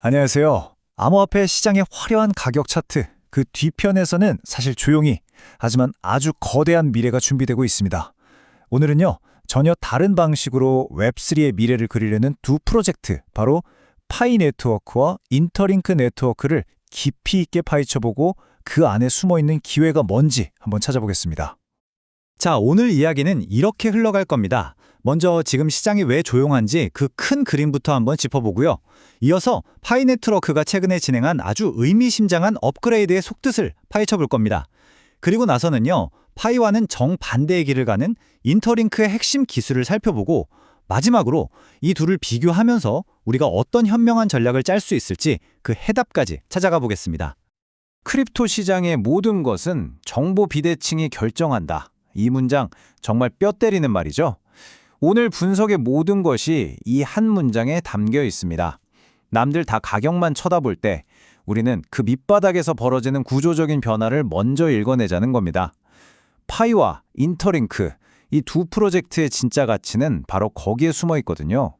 안녕하세요. 암호화폐 시장의 화려한 가격 차트, 그 뒤편에서는 사실 조용히, 하지만 아주 거대한 미래가 준비되고 있습니다. 오늘은요, 전혀 다른 방식으로 웹3의 미래를 그리려는 두 프로젝트, 바로 파이 네트워크와 인터링크 네트워크를 깊이 있게 파헤쳐보고 그 안에 숨어있는 기회가 뭔지 한번 찾아보겠습니다. 자, 오늘 이야기는 이렇게 흘러갈 겁니다. 먼저 지금 시장이 왜 조용한지 그 큰 그림부터 한번 짚어보고요. 이어서 파이 네트워크가 최근에 진행한 아주 의미심장한 업그레이드의 속뜻을 파헤쳐 볼 겁니다. 그리고 나서는요, 파이와는 정반대의 길을 가는 인터링크의 핵심 기술을 살펴보고 마지막으로 이 둘을 비교하면서 우리가 어떤 현명한 전략을 짤 수 있을지 그 해답까지 찾아가 보겠습니다. 크립토 시장의 모든 것은 정보 비대칭이 결정한다. 이 문장 정말 뼈 때리는 말이죠. 오늘 분석의 모든 것이 이 한 문장에 담겨 있습니다. 남들 다 가격만 쳐다볼 때 우리는 그 밑바닥에서 벌어지는 구조적인 변화를 먼저 읽어내자는 겁니다. 파이와 인터링크, 이 두 프로젝트의 진짜 가치는 바로 거기에 숨어 있거든요.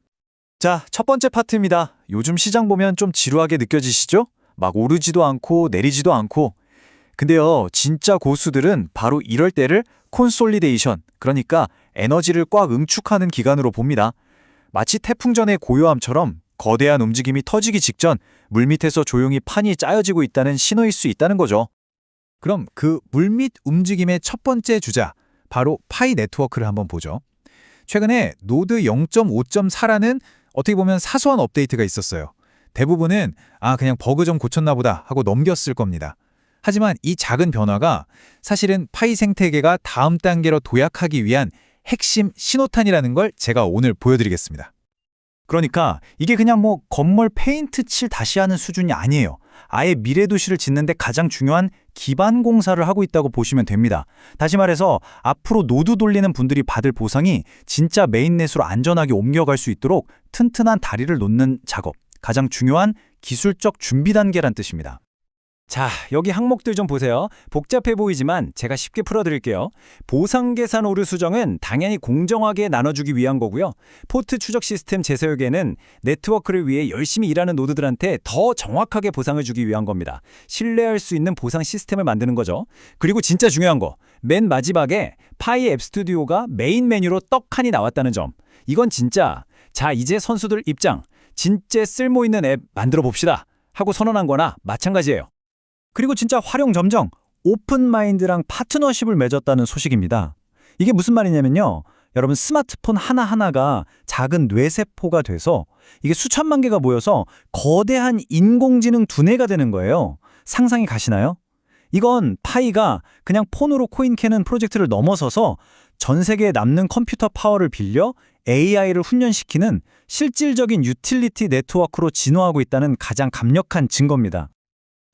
자, 첫 번째 파트입니다. 요즘 시장 보면 좀 지루하게 느껴지시죠? 막 오르지도 않고 내리지도 않고. 근데요, 진짜 고수들은 바로 이럴 때를 콘솔리데이션, 그러니까 에너지를 꽉 응축하는 기간으로 봅니다. 마치 태풍 전의 고요함처럼 거대한 움직임이 터지기 직전 물밑에서 조용히 판이 짜여지고 있다는 신호일 수 있다는 거죠. 그럼 그 물밑 움직임의 첫 번째 주자, 바로 파이 네트워크를 한번 보죠. 최근에 노드 0.5.4라는 어떻게 보면 사소한 업데이트가 있었어요. 대부분은 아 그냥 버그 좀 고쳤나 보다 하고 넘겼을 겁니다. 하지만 이 작은 변화가 사실은 파이 생태계가 다음 단계로 도약하기 위한 핵심 신호탄이라는 걸 제가 오늘 보여드리겠습니다. 그러니까 이게 그냥 뭐 건물 페인트 칠 다시 하는 수준이 아니에요. 아예 미래 도시를 짓는데 가장 중요한 기반 공사를 하고 있다고 보시면 됩니다. 다시 말해서 앞으로 노드 돌리는 분들이 받을 보상이 진짜 메인넷으로 안전하게 옮겨갈 수 있도록 튼튼한 다리를 놓는 작업. 가장 중요한 기술적 준비 단계란 뜻입니다. 자, 여기 항목들 좀 보세요. 복잡해 보이지만 제가 쉽게 풀어드릴게요. 보상 계산 오류 수정은 당연히 공정하게 나눠주기 위한 거고요. 포트 추적 시스템 재사역에는 네트워크를 위해 열심히 일하는 노드들한테 더 정확하게 보상을 주기 위한 겁니다. 신뢰할 수 있는 보상 시스템을 만드는 거죠. 그리고 진짜 중요한 거, 맨 마지막에 파이 앱 스튜디오가 메인 메뉴로 떡하니 나왔다는 점. 이건 진짜 자 이제 선수들 입장, 진짜 쓸모 있는 앱 만들어 봅시다 하고 선언한 거나 마찬가지예요. 그리고 진짜 활용 점정, 오픈 마인드랑 파트너십을 맺었다는 소식입니다. 이게 무슨 말이냐면요. 여러분 스마트폰 하나하나가 작은 뇌세포가 돼서 이게 수천만 개가 모여서 거대한 인공지능 두뇌가 되는 거예요. 상상이 가시나요? 이건 파이가 그냥 폰으로 코인 캐는 프로젝트를 넘어서서 전 세계에 남는 컴퓨터 파워를 빌려 AI를 훈련시키는 실질적인 유틸리티 네트워크로 진화하고 있다는 가장 강력한 증거입니다.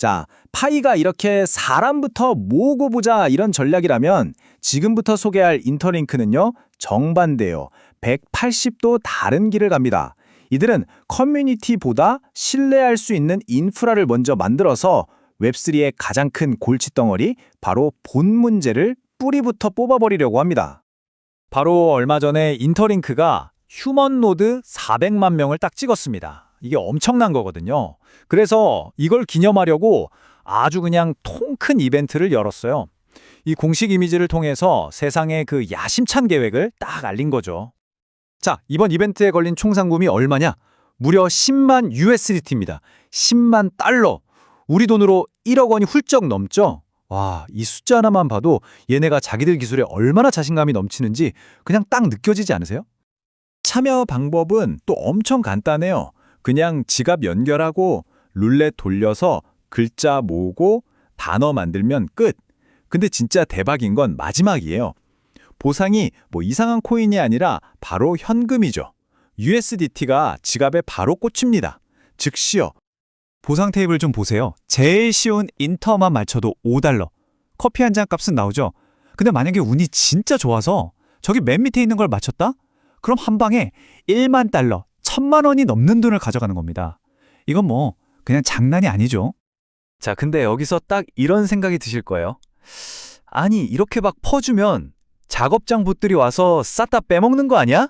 자, 파이가 이렇게 사람부터 모으고 보자 이런 전략이라면 지금부터 소개할 인터링크는요, 정반대요. 180도 다른 길을 갑니다. 이들은 커뮤니티보다 신뢰할 수 있는 인프라를 먼저 만들어서 웹3의 가장 큰 골칫덩어리, 바로 본 문제를 뿌리부터 뽑아버리려고 합니다. 바로 얼마 전에 인터링크가 휴먼 노드 400만 명을 딱 찍었습니다. 이게 엄청난 거거든요. 그래서 이걸 기념하려고 아주 그냥 통 큰 이벤트를 열었어요. 이 공식 이미지를 통해서 세상의 그 야심찬 계획을 딱 알린 거죠. 자, 이번 이벤트에 걸린 총 상금이 얼마냐? 무려 10만 USDT입니다. 10만 달러. 우리 돈으로 1억 원이 훌쩍 넘죠? 와, 이 숫자 하나만 봐도 얘네가 자기들 기술에 얼마나 자신감이 넘치는지 그냥 딱 느껴지지 않으세요? 참여 방법은 또 엄청 간단해요. 그냥 지갑 연결하고 룰렛 돌려서 글자 모으고 단어 만들면 끝. 근데 진짜 대박인 건 마지막이에요. 보상이 뭐 이상한 코인이 아니라 바로 현금이죠. USDT가 지갑에 바로 꽂힙니다. 즉시요. 보상 테이블 좀 보세요. 제일 쉬운 인터만 맞춰도 5달러. 커피 한 잔 값은 나오죠. 근데 만약에 운이 진짜 좋아서 저기 맨 밑에 있는 걸 맞췄다? 그럼 한 방에 1만 달러, 1000만 원이 넘는 돈을 가져가는 겁니다. 이건 뭐 그냥 장난이 아니죠. 자, 근데 여기서 딱 이런 생각이 드실 거예요. 아니, 이렇게 막 퍼주면 작업장 봇들이 와서 싹 다 빼먹는 거 아니야?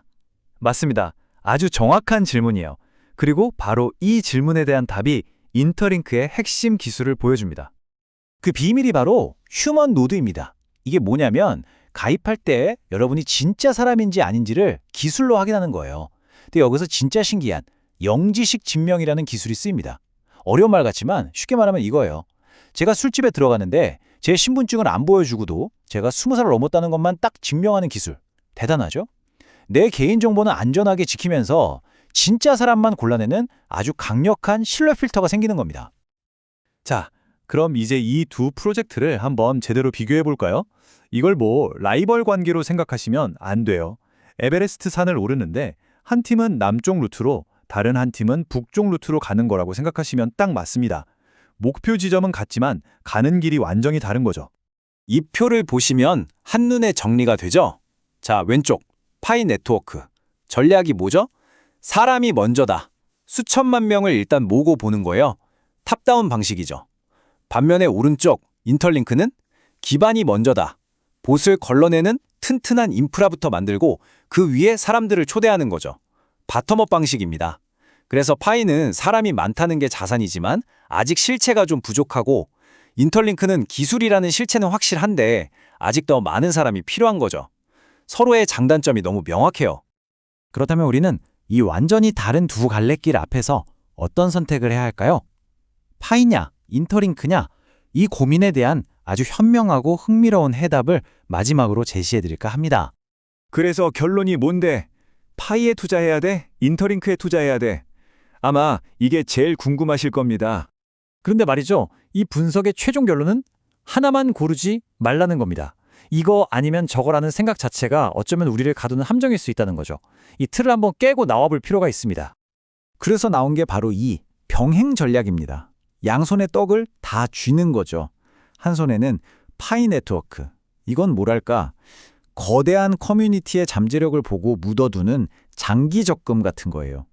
맞습니다. 아주 정확한 질문이에요. 그리고 바로 이 질문에 대한 답이 인터링크의 핵심 기술을 보여줍니다. 그 비밀이 바로 휴먼 노드입니다. 이게 뭐냐면 가입할 때 여러분이 진짜 사람인지 아닌지를 기술로 확인하는 거예요. 근데 여기서 진짜 신기한 영지식 증명이라는 기술이 쓰입니다. 어려운 말 같지만 쉽게 말하면 이거예요. 제가 술집에 들어갔는데 제 신분증을 안 보여주고도 제가 20살을 넘었다는 것만 딱 증명하는 기술. 대단하죠? 내 개인정보는 안전하게 지키면서 진짜 사람만 골라내는 아주 강력한 신뢰 필터가 생기는 겁니다. 자, 그럼 이제 이 두 프로젝트를 한번 제대로 비교해 볼까요? 이걸 뭐 라이벌 관계로 생각하시면 안 돼요. 에베레스트 산을 오르는데 한 팀은 남쪽 루트로 다른 한 팀은 북쪽 루트로 가는 거라고 생각하시면 딱 맞습니다. 목표 지점은 같지만 가는 길이 완전히 다른 거죠. 이 표를 보시면 한눈에 정리가 되죠? 자, 왼쪽 파이 네트워크. 전략이 뭐죠? 사람이 먼저다. 수천만 명을 일단 모고 보는 거예요. 탑다운 방식이죠. 반면에 오른쪽 인터링크는 기반이 먼저다. 보스를 걸러내는 튼튼한 인프라부터 만들고 그 위에 사람들을 초대하는 거죠. 바텀업 방식입니다. 그래서 파이는 사람이 많다는 게 자산이지만 아직 실체가 좀 부족하고 인터링크는 기술이라는 실체는 확실한데 아직 더 많은 사람이 필요한 거죠. 서로의 장단점이 너무 명확해요. 그렇다면 우리는 이 완전히 다른 두 갈래길 앞에서 어떤 선택을 해야 할까요? 파이냐, 인터링크냐? 이 고민에 대한 아주 현명하고 흥미로운 해답을 마지막으로 제시해 드릴까 합니다. 그래서 결론이 뭔데? 파이에 투자해야 돼? 인터링크에 투자해야 돼? 아마 이게 제일 궁금하실 겁니다. 그런데 말이죠. 이 분석의 최종 결론은 하나만 고르지 말라는 겁니다. 이거 아니면 저거라는 생각 자체가 어쩌면 우리를 가두는 함정일 수 있다는 거죠. 이 틀을 한번 깨고 나와 볼 필요가 있습니다. 그래서 나온 게 바로 이 병행 전략입니다. 양손의 떡을 다 쥐는 거죠. 한 손에는 파이 네트워크. 이건 뭐랄까? 거대한 커뮤니티의 잠재력을 보고 묻어두는 장기 적금 같은 거예요.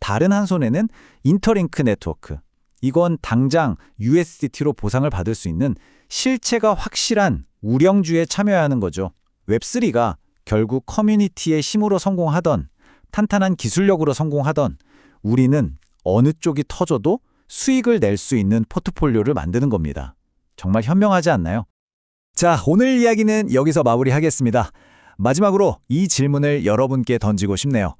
다른 한 손에는 인터링크 네트워크. 이건 당장 USDT로 보상을 받을 수 있는 실체가 확실한 우령주에 참여해야 하는 거죠. 웹3가 결국 커뮤니티의 힘으로 성공하던 탄탄한 기술력으로 성공하던 우리는 어느 쪽이 터져도 수익을 낼 수 있는 포트폴리오를 만드는 겁니다. 정말 현명하지 않나요? 자, 오늘 이야기는 여기서 마무리하겠습니다. 마지막으로 이 질문을 여러분께 던지고 싶네요.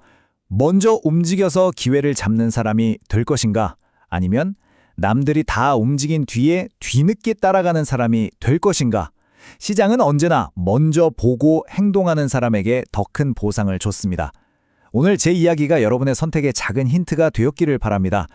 먼저 움직여서 기회를 잡는 사람이 될 것인가? 아니면 남들이 다 움직인 뒤에 뒤늦게 따라가는 사람이 될 것인가? 시장은 언제나 먼저 보고 행동하는 사람에게 더 큰 보상을 줬습니다. 오늘 제 이야기가 여러분의 선택에 작은 힌트가 되었기를 바랍니다.